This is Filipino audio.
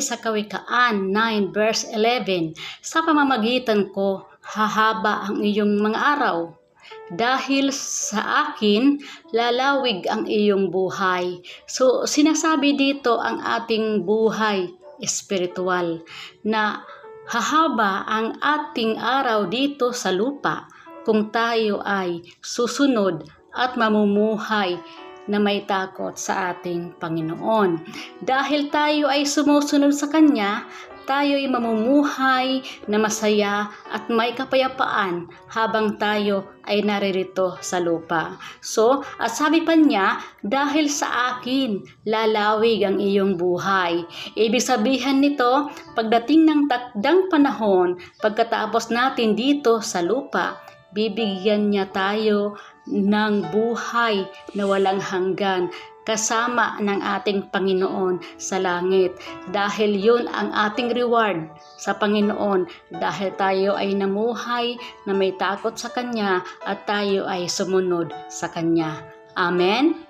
sa Kawikaan 9 verse 11, sa pamamagitan ko hahaba ang iyong mga araw. Dahil sa akin, lalawig ang iyong buhay. So, sinasabi dito ang ating buhay espiritual na hahaba ang ating araw dito sa lupa kung tayo ay susunod at mamumuhay na may takot sa ating Panginoon. Dahil tayo ay sumusunod sa Kanya, tayo ay mamumuhay na masaya at may kapayapaan habang tayo ay naririto sa lupa. So, at sabi pa niya, dahil sa akin, lalawig ang iyong buhay. Ibig sabihin nito, pagdating ng takdang panahon, pagkatapos natin dito sa lupa, bibigyan niya tayo ng buhay na walang hanggan kasama ng ating Panginoon sa langit. Dahil yun ang ating reward sa Panginoon dahil tayo ay namuhay na may takot sa Kanya at tayo ay sumunod sa Kanya. Amen?